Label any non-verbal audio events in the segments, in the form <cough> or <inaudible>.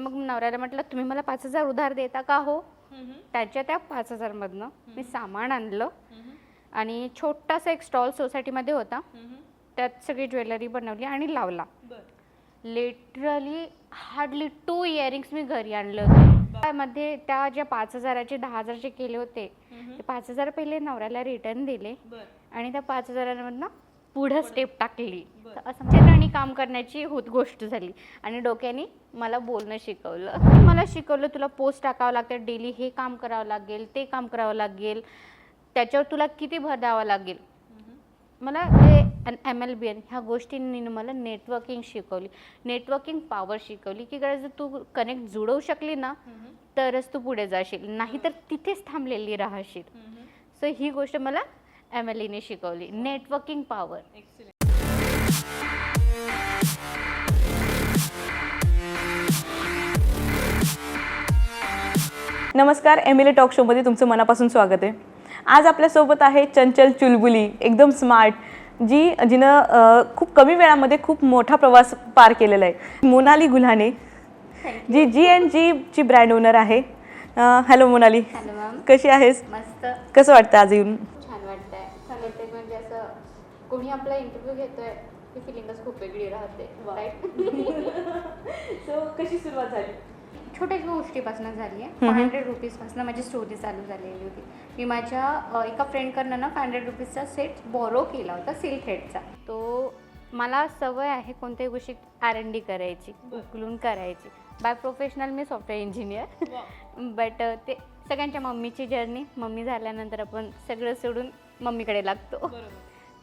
मग नवऱ्याला म्हटलं तुम्ही मला पाच हजार उधार देता का हो? त्याच्या त्या पाच हजारमधनं मी सामान आणलं. आणि छोटासा एक स्टॉल सोसायटीमध्ये होता. त्यात सगळी ज्वेलरी बनवली आणि लावला. लिटरली हार्डली टू इयरिंग्स मी घरी आणले होते. त्यामध्ये त्या ज्या पाच हजाराचे दहा हजारचे केले होते ते पाच हजार पहिले नवऱ्याला रिटर्न दिले. आणि त्या पाच हजारांमधनं पुढं स्टेप टाकली. असं काम करण्याची होत गोष्ट झाली. आणि डोक्याने मला बोलणं शिकवलं. मला शिकवलं तुला पोस्ट टाकावं लागतं डेली हे काम करावं लागेल ते काम करावं लागेल. त्याच्यावर तुला किती भर द्यावा लागेल? मला ते एम एल बी एन ह्या गोष्टींनी मला नेटवर्किंग शिकवली. नेटवर्किंग पॉवर शिकवली की जर तू कनेक्ट जुळवू शकली ना तरच तू पुढे जाशील. नाहीतर तिथेच थांबलेली राहशील. सो ही गोष्ट मला एम एल ईने शिकवली नेटवर्किंग पॉवर नमस्कार एम एल ए टॉक शोमध्ये तुमचं मनापासून स्वागत आहे. आज आपल्यासोबत आहे चंचल चुलबुली एकदम स्मार्ट जी जिनं खूप कमी वेळामध्ये खूप मोठा प्रवास पार केलेला आहे. मोनाली गुल्हाने जी जी एन जीची ब्रँड ओनर आहे. हॅलो मोनाली. कशी आहेस? मस्त. कसं वाटतं आज येऊन? छान वाटतंय. छान वाटतंय म्हणजे असं कोणी आपला इंटरव्ह्यू घेतोय ती फिलिंगच खूप वेगळी राहते. राईट सो <laughs> कशी सुरुवात झाली? छोट्याशा गोष्टीपासून झाली आहे फाय हंड्रेड रुपीजपासून माझी स्टोरी चालू झालेली होती. मी माझ्या एका फ्रेंडकडनं ना फाय हंड्रेड रुपीजचा सेट बोरो केला होता सिल्क थ्रेडचा तो मला सवय आहे कोणत्याही गोष्टी आर एन डी करायची उकलून करायची. बाय प्रोफेशनल मी सॉफ्टवेअर इंजिनियर बट ते सगळ्यांच्या मम्मीची जर्नी मम्मी झाल्यानंतर आपण सगळं सोडून मम्मीकडे लागतो.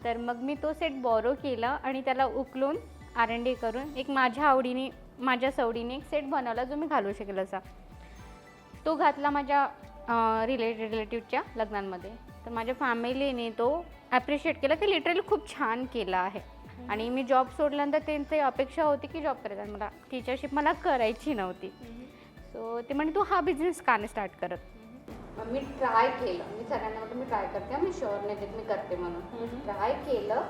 तर मग मी तो सेट बॉरो केला आणि त्याला उकलून आर एन डी करून एक माझ्या आवडीने माझ्या सवडीने एक सेट बनवला जो मी घालू शकेल असा. तो घातला माझ्या रिलेटिव रिलेटिव्हच्या लग्नांमध्ये. तर माझ्या फॅमिलीने तो ॲप्रिशिएट केला. की लिटरली खूप छान केला आहे. आणि मी जॉब सोडल्यानंतर त्यांची अपेक्षा होती की जॉब करायचा मला टीचरशिप मला करायची नव्हती. सो ते म्हणे तू हा बिझनेस का नाही स्टार्ट करत? मी ट्राय केलं. मी सगळ्यांना म्हटलं मी ट्राय करते. मी शुअर नाही देत. मी करते म्हणून. ट्राय केलं.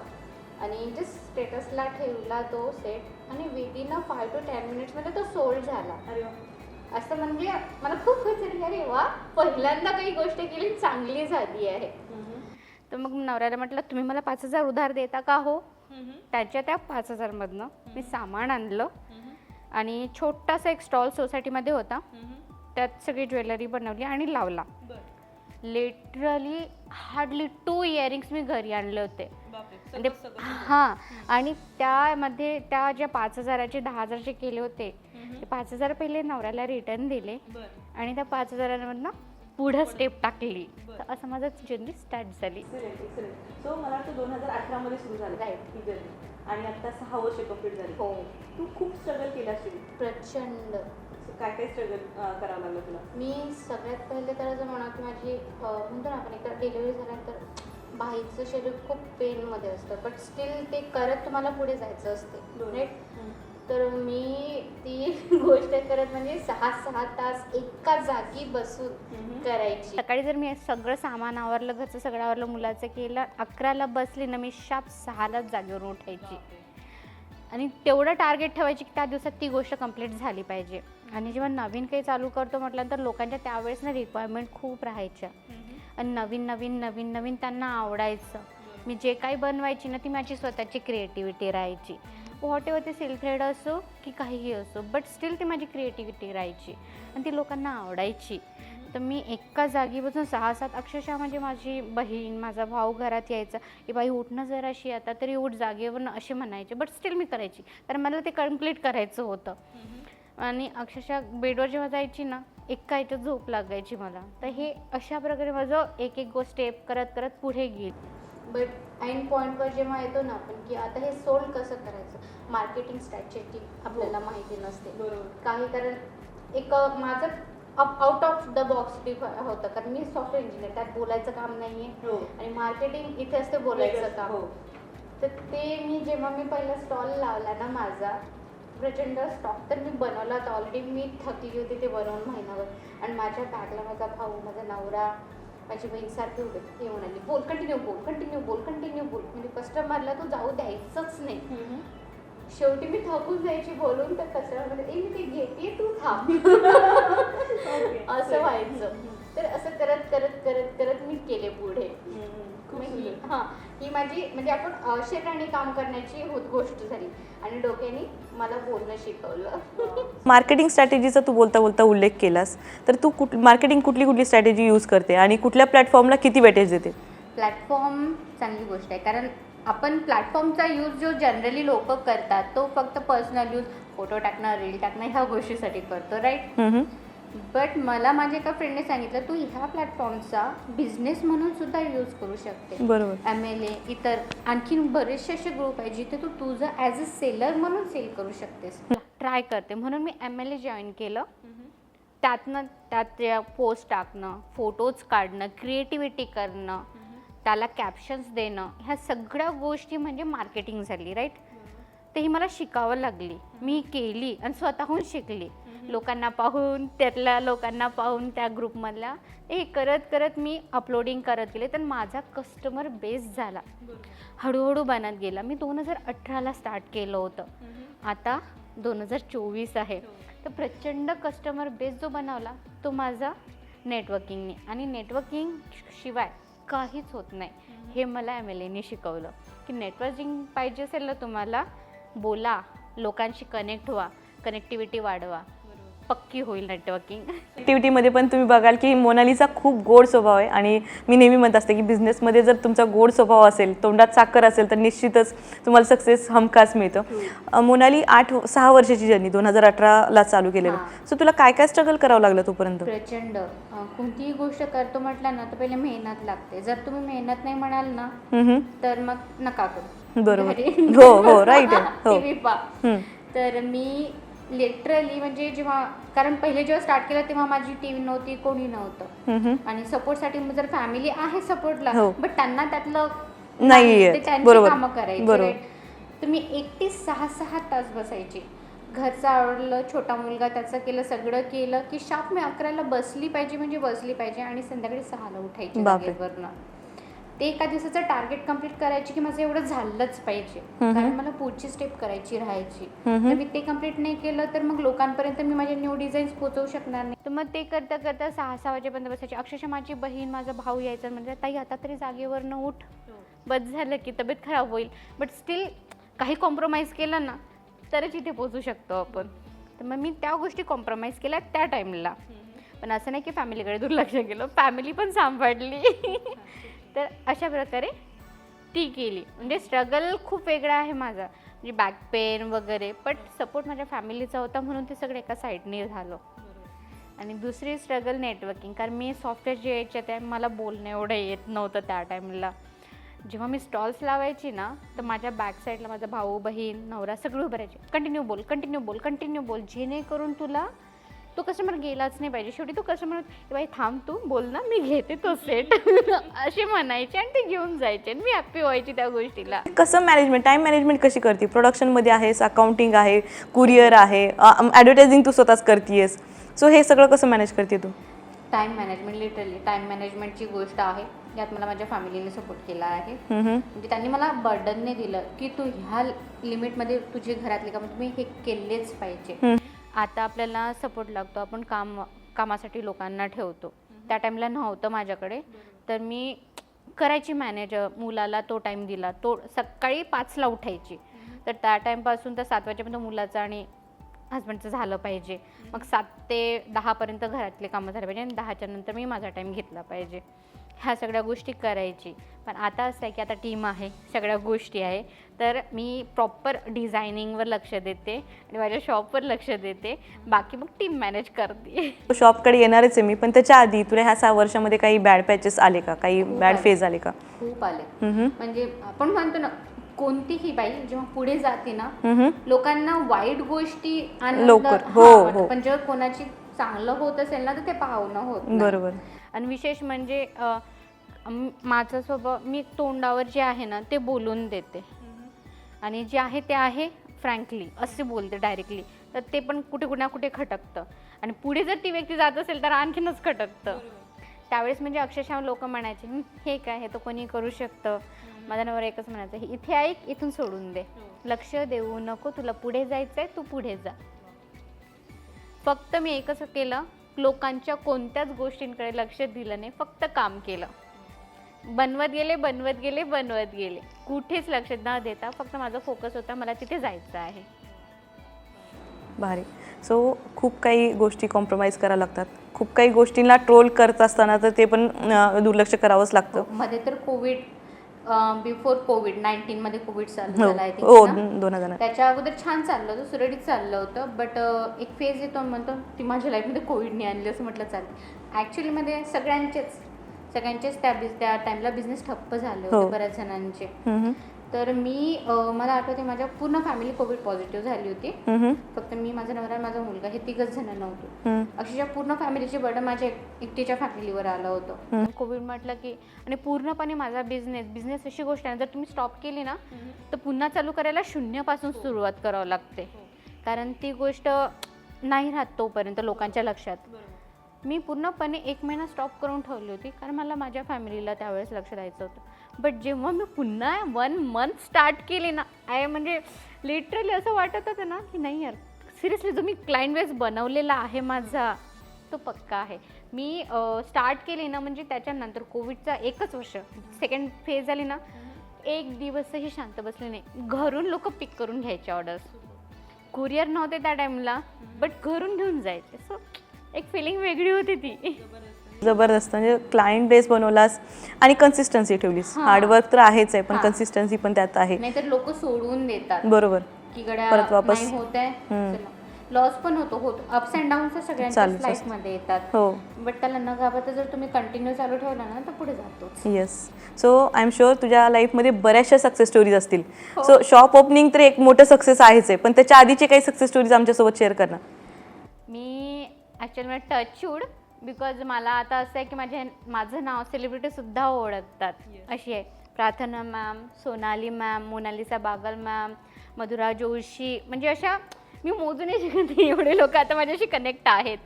आणि जस्ट स्टेटसला ठेवला तो सेट आणि within a five two ten मिनिट्समध्ये तो सोल्ड झाला. असं म्हणजे मला खूप खुश झाली अरे वा पहिल्यांदा काही गोष्ट केली चांगली झाली आहे. तर मग नवऱ्याला म्हटलं तुम्ही मला पाच हजार उधार देता का हो? त्याच्या त्या पाच हजारमधनं मी सामान आणलं. आणि छोटासा एक स्टॉल सोसायटीमध्ये होता. त्यात सगळी ज्वेलरी बनवली आणि लावला. लिटरली हार्डली टू इयरिंग्स मी घरी आणले होते. म्हणजे हां आणि त्यामध्ये त्या ज्या पाच हजाराचे दहा हजारचे केले होते ते पाच हजार पहिले नवऱ्याला रिटर्न दिले आणि त्या पाच हजारांमधनं पुढं स्टेप टाकली. तर असं माझं जर्नी स्टार्ट झाली. सो मला वाटतं दोन हजार अठरामध्ये सुरू झालं. ही जर्नी आणि आता सहा वर्ष कंप्लीट झाली. हो. तू खूप स्ट्रगल केला असेल प्रचंड. काय काय स्ट्रगल करावं लागलं तुला? मी सगळ्यात पहिले तर असं म्हणा की माझी म्हणतो ना आपण एकदा डिलिव्हरी झाल्यानंतर बाईचं शरीर खूप पेनमध्ये असतं. बट स्टील ते करत तुम्हाला पुढे जायचं असते. राईट तर मी ती <laughs> गोष्ट करत म्हणजे सहा सहा तास एका जागी बसून करायची. सकाळी जर मी सगळं सामान आवरलं घरचं सगळं आवरलं मुलाचं केलं अकराला बसली ना मी शाप सहालाच जागेवर उठायची. आणि तेवढं टार्गेट ठेवायची की त्या दिवसात ती गोष्ट कंप्लीट झाली पाहिजे. आणि जेव्हा नवीन काही चालू करतो म्हटल्यानंतर लोकांच्या त्यावेळेस ना रिक्वायरमेंट खूप राहायच्या. आणि नवीन नवीन नवीन नवीन त्यांना आवडायचं. मी जे काही बनवायची ना ती माझी स्वतःची क्रिएटिव्हिटी राहायची. व्हॉट एव्हर ते सिल्क थ्रेड असो की काहीही असो बट स्टील ती माझी क्रिएटिव्हिटी राहायची आणि ती लोकांना आवडायची. तर मी एका जागी बसून सहा सात अक्षरशः म्हणजे माझी बहीण माझा भाऊ घरात यायचा की बाई उठणं जराशी आता तरी उठ जागेवरनं असे म्हणायचे बट स्टील मी करायची. कारण मला ते कंप्लीट करायचं होतं. आणि अक्षरशः बेडवर जेव्हा जायची ना एका याच्यात झोप लागायची मला. तर हे अशा प्रकारे माझं एक एक गोष्ट स्टेप करत करत पुढे गेली. बट ऐन पॉईंटवर जेव्हा येतो ना आपण की आता हे सोल्ड कसं करायचं? मार्केटिंग स्ट्रॅटेजी आपल्याला माहिती नसते. बरोबर. काही कारण एक माझं आउट ऑफ द बॉक्स होतं. कारण मी सॉफ्टवेअर इंजिनियर त्यात बोलायचं काम नाही आहे हो. आणि मार्केटिंग इथे असते बोलायचं काम. हो. तर ते मी जेव्हा मी पहिला स्टॉल लावला ना माझा प्रचंड स्टॉक तर मी बनवला होता ऑलरेडी मी थकली होती ते बनवून महिनाभर. आणि माझ्या बॅगला माझा भाऊ माझा नवरा माझी बहीण सारखी होते ती म्हणाली बोल कंटिन्यू बोल कंटिन्यू बोल कंटिन्यू बोल. म्हणजे कस्टमरला तू जाऊ द्यायचंच नाही. शेवटी मी थकून जायची बोलून तर कस्टमर म्हणजे ए मी ते घेते तू थांब <laughs> असं व्हायचं. तर असं करत करत करत करत मी केले पुढे. ही- हा माझी म्हणजे आपण शरीराने काम करण्याची होत गोष्ट झाली. आणि डोक्याने मला बोलणं शिकवलं. मार्केटिंग स्ट्रॅटेजीचा तू बोलता बोलता उल्लेख केलास. तर तू कुठ मार्केटिंग कुठली कुठली स्ट्रॅटेजी यूज करते आणि कुठल्या प्लॅटफॉर्मला किती वेटेज देते? प्लॅटफॉर्म चांगली गोष्ट आहे. कारण आपण प्लॅटफॉर्मचा यूज जो जनरली लोक करतात तो फक्त पर्सनल यूज फोटो टाकणं रील टाकणं ह्या गोष्टीसाठी करतो राईट. बट मला माझ्या एका फ्रेंडने सांगितलं तू ह्या प्लॅटफॉर्मचा बिझनेस म्हणून सुद्धा यूज करू शकते. बरोबर. एम एल ए इतर आणखीन बरेचसे असे ग्रुप आहे जिथे तू तुझं ॲज अ सेलर म्हणून सेल करू शकतेस. ट्राय करते. म्हणून मी एम एल ए जॉईन केलं. त्यातनं त्यात पोस्ट टाकणं फोटोज काढणं क्रिएटिव्हिटी करणं त्याला कॅप्शन्स देणं ह्या सगळ्या गोष्टी म्हणजे मार्केटिंग झाली राईट ते ही मला शिकावं लागली. मी केली आणि स्वतःहून शिकली. लोकांना पाहून त्यातल्या लोकांना पाहून त्या ग्रुपमधल्या हे करत करत मी अपलोडिंग करत गेले. तर माझा कस्टमर बेस झाला. हळूहळू बनत गेला. मी दोन हजार अठराला स्टार्ट केलं होतं. आता दोन हजार चोवीस आहे. तर प्रचंड कस्टमर बेस जो बनवला तो माझा नेटवर्किंगने आणि नेटवर्किंग शिवाय काहीच होत नाही. हे मला एम एल एने शिकवलं. की नेटवर्किंग पाहिजे असेल ना तुम्हाला बोला लोकांशी कनेक्ट व्हा कनेक्टिव्हिटी वाढवा. पक्की होईल नेटवर्किंग ॲक्टिव्हिटीमध्ये पण तुम्ही बघाल की मोनालीचा खूप गोड स्वभाव आहे आणि मी नेहमी म्हणत असते की बिझनेसमध्ये जर तुमचा गोड स्वभाव असेल तोंडात साखर असेल तर निश्चितच तुम्हाला सक्सेस हमखास मिळतं. अं, मोनाली आठ सहा वर्षाची जर्नी दोन हजार अठराला चालू केलेलं. हां. सो तुला काय काय स्ट्रगल करावं लागलं तोपर्यंत? प्रचंड. कोणतीही गोष्ट करतो म्हटलं ना तर पहिले मेहनत लागते. जर तुम्ही मेहनत नाही म्हणाल ना तर मग नका करू. बरोबर हो हो राईट आहे हो. <laughs> हम्म. तर मी लिटरली म्हणजे जेव्हा कारण पहिले जेव्हा स्टार्ट केलं तेव्हा माझी टीव्ही नव्हती कोणी नव्हतं हम्म, हम्म. आणि सपोर्टसाठी जर फॅमिली आहे सपोर्टला हो. बट त्यांना त्यातलं नाहीये. ते त्यांची बरोबर. कामं करायची बरोबर. right? तर मी एकटी सहा सहा तास बसायची घरचं आवडलं छोटा मुलगा त्याचं केलं सगळं केलं की शाप मी अकराला बसली पाहिजे म्हणजे बसली पाहिजे आणि संध्याकाळी सहाला उठायची बापरे. जागेवरनं ते एका दिवसाचं टार्गेट कंप्लीट करायची की माझं एवढं झालंच पाहिजे. कारण मला पुढची स्टेप करायची राहायची. तर मी ते कंप्लीट नाही केलं तर मग लोकांपर्यंत मी माझे न्यू डिझाईन्स पोहोचवू शकणार नाही. तर मग ते करता करता सहा सहा वाजेपर्यंत बसायची. अक्षरशः माझी बहीण माझा भाऊ यायचा म्हणजे ताई आता तरी जागेवरनं उठ. बस झालं की तब्येत खराब होईल. बट स्टील काही कॉम्प्रोमाइज केलं ना तरच इथे पोचू शकतो आपण. तर मग मी त्या गोष्टी कॉम्प्रोमाइज केल्या त्या टाईमला पण असं नाही की फॅमिलीकडे दुर्लक्ष केलं. फॅमिली पण सांभाळली. <laughs> तर अशा प्रकारे ती केली. म्हणजे स्ट्रगल खूप वेगळा आहे माझा. म्हणजे बॅक पेन वगैरे बट सपोर्ट माझ्या फॅमिलीचा होता म्हणून ते सगळं एका साईडने झालं. आणि दुसरी स्ट्रगल नेटवर्किंग कारण मी सॉफ्टवेअर जे याच्यात आहे मला बोलणं एवढं येत नव्हतं त्या टाईमला जेव्हा मी स्टॉल्स लावायची ना तर माझ्या बॅक साईडला माझा भाऊ बहीण नवरा सगळे उभं राहायचे. कंटिन्यू बोल कंटिन्यू बोल कंटिन्यू बोल. जेणेकरून तुला तो कस्टमर गेलाच नाही पाहिजे. शेवटी तो कस्टमर बाई थांब तू बोल ना मी घेते तो सेट <laughs> असे म्हणायचे आणि ते घेऊन जायचे आणि मी हॅप्पी व्हायची त्या गोष्टीला. कसं मॅनेजमेंट टाईम मॅनेजमेंट कशी करते? प्रोडक्शनमध्ये आहेस अकाउंटिंग आहे कुरिअर आहे ॲडव्हर्टायझिंग तू स्वतःच करतेस सो हे सगळं कसं मॅनेज करते तू? टाईम मॅनेजमेंट लिटरली टाईम मॅनेजमेंटची गोष्ट आहे. यात मला माझ्या फॅमिलीने सपोर्ट केला आहे. म्हणजे त्यांनी मला बर्डनने दिलं की तू ह्या लिमिटमध्ये तुझे घरातले काम तुम्ही हे केलेच पाहिजे. आता आपल्याला सपोर्ट लागतो. आपण काम कामासाठी लोकांना ठेवतो. त्या टाईमला नव्हतं माझ्याकडे. तर मी करायची मॅनेज मुलाला तो टाईम दिला. तो सकाळी पाचला उठायची. तर त्या टाईमपासून तर सात वाजेपर्यंत मुलाचं आणि हस्बंडचं झालं पाहिजे. मग सात ते दहापर्यंत घरातले कामं झाले पाहिजे आणि दहाच्या नंतर मी माझा टाईम घेतला पाहिजे. ह्या सगळ्या गोष्टी करायची. पण आता असं आहे की आता टीम आहे सगळ्या गोष्टी आहे. तर मी प्रॉपर डिझायनिंगवर लक्ष देते आणि माझ्या शॉपवर लक्ष देते. बाकी मग टीम मॅनेज करते. शॉपकडे येणारच आहे मी पण त्याच्या आधी तुला ह्या सहा वर्षामध्ये काही बॅड पॅचेस आले का? काही बॅड. फेज आले. का? खूप आले. म्हणजे आपण म्हणतो ना कोणतीही बाई जेव्हा पुढे जाते ना. लोकांना वाईट गोष्टी आनंद- लवकर. हा, हो. हो. पण जेव्हा कोणाची चांगलं होत असेल ना तर ते पाहणं होत नाही. बरोबर आणि विशेष म्हणजे अ, म- माझा स्वभाव मी तोंडावर जे आहे ना ते बोलून देते आणि जे आहे ते आहे फ्रँकली असे बोलते डायरेक्टली तर ते पण कुठे कुठे ना कुठे खटकतं आणि पुढे जर ती व्यक्ती जात असेल तर आणखीनच खटकतं त्यावेळेस म्हणजे अक्षरशः लोक म्हणायचे "हं, हे काय हे तर कोणी करू शकतं माझा नवर एकच म्हणायचं "हे इथे ऐक इथून सोडून दे. लक्ष देऊ नको तुला पुढे जायचंय तू पुढे जा. फक्त मी एकच केलं लोकांच्या कोणत्याच गोष्टींकडे लक्ष दिलं नाही फक्त काम केलं. बनवत गेले बनवत गेले बनवत गेले. कुठेच लक्ष न देता फक्त माझा फोकस होता मला तिथे जायचं आहे. भारी. सो खूप काही गोष्टी कॉम्प्रोमाइज कराव्या लागतात. खूप काही गोष्टींना ट्रोल करत असताना तर ते पण दुर्लक्ष करावंच लागतं. मध्ये तर कोविड बिफोर कोविड नाईन्टीन मध्ये कोविड चालू हो. झाला आय हो दोन हजार त्याच्या अगोदर छान चाललं होतं सुरळीत चाललं होतं बट एक फेज येतो म्हणतो ती माझ्या लाईफमध्ये कोविडने आणली असं म्हटलं चालतं. ॲक्च्युलीमध्ये सगळ्यांचेच सगळ्यांचेच त्या त्या टाईमला बिझनेस ठप्प झाले हो. होते बऱ्याच जणांचे. तर मी मला आठवते माझ्या पूर्ण फॅमिली कोविड पॉझिटिव्ह झाली होती. फक्त मी माझा नवरा आणि माझा मुलगा हे तिघच जण नव्हतो. अक्षरशः पूर्ण फॅमिलीची बर्डन माझ्या एक- एकटीच्या फॅमिलीवर आलं होतं. कोविड म्हटलं की आणि पूर्णपणे माझा बिझनेस बिझनेस अशी गोष्ट आहे जर तुम्ही स्टॉप केली ना तर पुन्हा चालू करायला शून्यापासून सुरुवात करावं लागते. कारण ती गोष्ट नाही राहत तोपर्यंत लोकांच्या लक्षात. मी पूर्णपणे एक महिना स्टॉप करून ठेवली होती कारण मला माझ्या फॅमिलीला त्यावेळेस लक्ष द्यायचं होतं. बट जेव्हा मी पुन्हा वन मंथ स्टार्ट केली ना आय म्हणजे लिटरली असं वाटत होतं ना की नाही यार सिरियसली जो मी क्लायंट बनवलेला आहे माझा तो पक्का आहे. मी स्टार्ट केली ना म्हणजे त्याच्यानंतर कोविडचा एकच वर्ष सेकंड फेज झाली ना एक दिवसही शांत बसले नाही. घरून लोक पिक करून घ्यायचे ऑर्डर्स कुरिअर नव्हते त्या टाईमला बट घरून घेऊन जायचे. सो एक फिलिंग वेगळी होती ती. जबरदस्त म्हणजे क्लायंट बेस बनवलास आणि कन्सिस्टन्सी ठेवलीस. हां. हार्डवर्क तर आहेच आहे पण हां. कन्सिस्टन्सी पण त्यात आहे. नाहीतर लोक सोडून देतात. बरोबर. की गड्या परत वापस. नाही होत आहे. लॉस पण होतो होत. अप्स अँड डाऊन्स सगळ्यांच्याच चालूच लाईफमध्ये येतात. हो. बट त्याला न घाबरता जर तुम्ही कंटिन्यू चालू ठेवला ना तर पुढे जातोच. Yes so I am sure तुझ्या लाईफमध्ये बऱ्याचशा सक्सेस स्टोरीज असतील. सो शॉप ओपनिंग तर एक मोठं सक्सेस आहेच आहे पण त्याच्या आधीचे काही सक्सेस स्टोरीज आमच्यासोबत शेअर कर ना. मी ॲक्च्युली मला टचवूड बिकॉज मला आता असं आहे की माझे माझं नाव सेलिब्रिटीसुद्धा ओळखतात. अशी आहे. Prarthana ma'am Sonali ma'am Monalisa Bagal ma'am Madhura Joshi. म्हणजे अशा मी मोजू नाही शकत <laughs> नाही एवढे लोक आता माझ्याशी कनेक्ट आहेत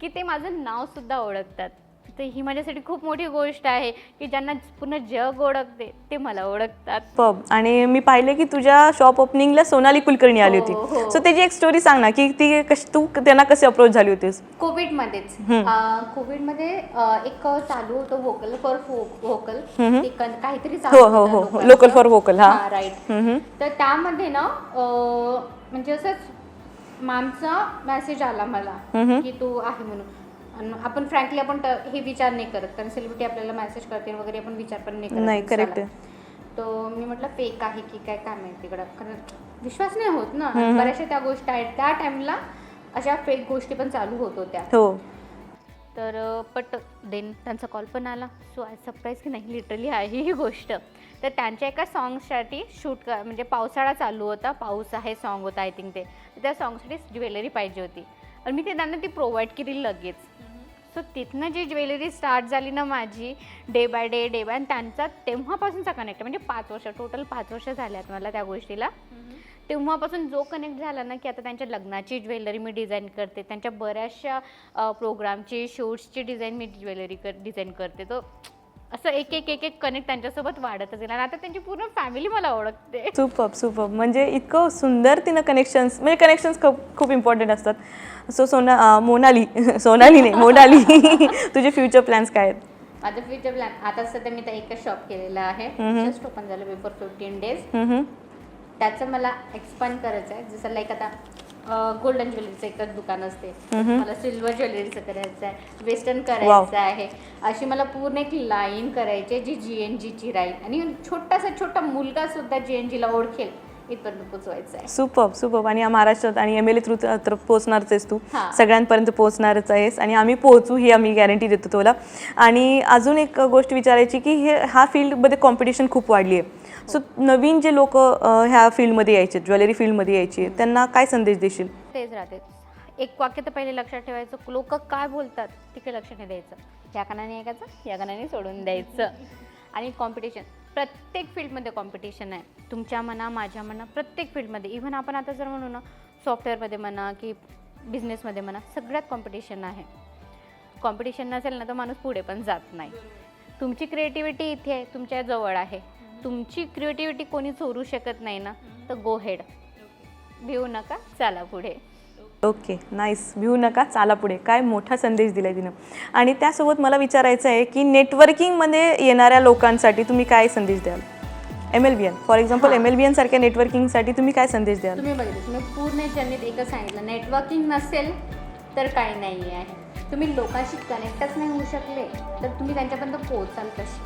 की ते माझं नावसुद्धा ओळखतात. तर ही माझ्यासाठी खूप मोठी गोष्ट आहे की ज्यांना पूर्ण जग ओळखते ते मला ओळखतात पब आणि मी पाहिले की तुझ्या शॉप ओपनिंगला सोनाली कुलकर्णी आली हो, होती हो. सो त्याची एक स्टोरी सांग ना की ती कशी तू त्यांना कशी अप्रोच झाली होतीस कोविडमध्येच हम्म. अं, कोविडमध्ये अं, एक चालू होतं वोकल फॉर व्होकल. काहीतरी हो हो हो फॉर वोकल हा राईट हम्म. तर त्यामध्ये ना अं, म्हणजे असंच मॅमचा मेसेज आला मला. की तू आहे म्हणून आणि आपण फ्रँकली आपण हे विचार नाही करत. कारण सेलिब्रिटी आपल्याला मेसेज करते वगैरे आपण विचार पण नाही करत. नाही. तो मी म्हटलं फेक आहे की काय काय माहिती तिकडं? कारण विश्वास नाही होत ना. बऱ्याचशा त्या गोष्टी आहेत. त्या टाइमला अशा फेक गोष्टी पण चालू होत होत्या. हो. तर पट देन त्यांचा कॉल पण आला. सो आय सरप्राईज की नाही लिटरली आहे ही गोष्ट. तर त्यांच्या एका सॉंगसाठी शूट कर म्हणजे पावसाळा चालू होता. पाऊस आहे सॉन्ग होता आय थिंक ते. त्या सॉंगसाठी ज्वेलरी पाहिजे होती. आणि मी ते त्यांना ती प्रोव्हाइड केली लगेच. सो तिथनं जी ज्वेलरी स्टार्ट झाली ना माझी day by day day by आणि त्यांचा तेव्हापासूनचा कनेक्ट म्हणजे पाच वर्ष टोटल पाच वर्ष झाल्यात मला त्या गोष्टीला. तेव्हापासून जो कनेक्ट झाला ना की आता त्यांच्या लग्नाची ज्वेलरी मी डिझाईन करते त्यांच्या बऱ्याचशा प्रोग्रामची शूट्सची डिझाईन मी ज्वेलरी कर डिझाईन करते. तो असं एक एक एक एक कनेक्ट त्यांच्यासोबत वाढतच गेला. आणि आता त्यांची पूर्ण फॅमिली मला ओळखते. सुपअप सुपअप म्हणजे इतकं सुंदर तिनं कनेक्शन्स म्हणजे कनेक्शन्स खूप खूप इम्पॉर्टंट असतात. सो सोना मोनाली <laughs> सोनाली नाही मोनाली. <laughs> तुझे फ्युचर प्लॅन्स काय आहेत? माझं फ्युचर प्लॅन आता सध्या मी तर एकच शॉप केलेलं आहे. जस्ट ओपन झालं बिफोर फिफ्टीन डेज. त्याचं मला एक्सपांड करायचं आहे जसं लाईक आता गोल्डन ज्वेलरीचं एकच दुकान असते. मला सिल्वर ज्वेलरीचं करायचं आहे. वेस्टर्न. करायचं आहे. अशी मला पूर्ण एक लाईन करायची जी जी एन जीची राहील. आणि छोटासा छोटा मुलगा सुद्धा जी एन जीला ओळखेल. इथपर्यंत पोचवायचं आहे. सुपअप सुपअप आणि महाराष्ट्रात आणि एम एल ए थ्रू तर पोहोचणारच आहेस तू. सगळ्यांपर्यंत पोहोचणारच आहेस. आणि आम्ही पोहोचू ही आम्ही गॅरंटी देतो तुला. आणि अजून एक गोष्ट विचारायची की हे हा फील्डमध्ये कॉम्पिटिशन खूप वाढली आहे. सो नवीन जे लोक ह्या फील्डमध्ये यायचे ज्वेलरी फील्डमध्ये यायचे त्यांना काय संदेश देशील? तेच राहते. एक वाक्य तर पहिले लक्षात ठेवायचं लोक काय बोलतात तिकडे लक्ष नाही द्यायचं. या कानाने ऐकायचं या कानाने सोडून द्यायचं. आणि कॉम्पिटिशन प्रत्येक फील्डमध्ये कॉम्पिटिशन आहे. तुमच्या म्हणा माझ्या म्हणा प्रत्येक फील्डमध्ये. इव्हन आपण आता जर म्हणू ना सॉफ्टवेअरमध्ये म्हणा की बिझनेसमध्ये म्हणा सगळ्यात कॉम्पिटिशन आहे. कॉम्पिटिशन नसेल ना तर माणूस पुढे पण जात नाही. तुमची क्रिएटिव्हिटी इथे आहे तुमच्या जवळ आहे. तुमची क्रिएटिव्हिटी कोणी चोरू शकत नाही ना? तर गो हेड भिवू नका चला पुढे. ओके नाईस भिवू नका चाला पुढे. काय मोठा संदेश दिलाय तिनं. आणि त्यासोबत मला विचारायचं आहे की नेटवर्किंगमध्ये येणाऱ्या लोकांसाठी तुम्ही काय संदेश द्याल? M L B N for example M L B N सारख्या नेटवर्किंगसाठी तुम्ही काय संदेश द्याल? तुम्ही बघितलं तुम्ही पूर्ण जर्नीत एकच सांगितलं. नेटवर्किंग नसेल तर काही नाही आहे तुम्ही लोकांशी कनेक्टच नाही होऊ शकले तर तुम्ही त्यांच्यापर्यंत पोहोचाल कशी?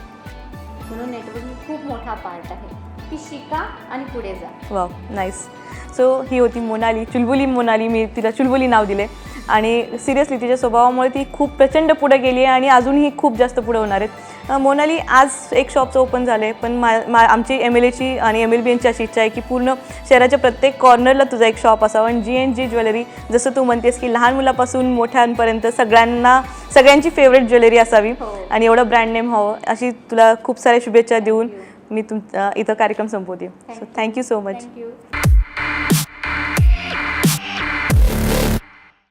म्हणून नेटवर्किंग खूप मोठा पार्ट आहे. की शिका आणि पुढे जा. वाव नाईस सो ही होती मोनाली चुलबुली मोनाली मी तिला चुलबुली नाव दिले. आणि सिरियसली तिच्या स्वभावामुळे ती खूप प्रचंड पुढे गेली आहे आणि अजूनही खूप जास्त पुढे होणार आहेत. मोनाली आज एक शॉपचं ओपन झालं आहे पण मा मा आमची एम एल एची आणि एम एल बी एनची अशी इच्छा आहे की पूर्ण शहराच्या प्रत्येक कॉर्नरला तुझा एक शॉप असावा. आणि जी एन जी ज्वेलरी जसं तू म्हणतेस की लहान मुलापासून मोठ्यांपर्यंत सगळ्यांना सगळ्यांची फेवरेट ज्वेलरी असावी. हो. आणि एवढं ब्रँड नेम हवं अशी तुला खूप साऱ्या शुभेच्छा देऊन मी तुम इथं कार्यक्रम संपवते. So thank you so much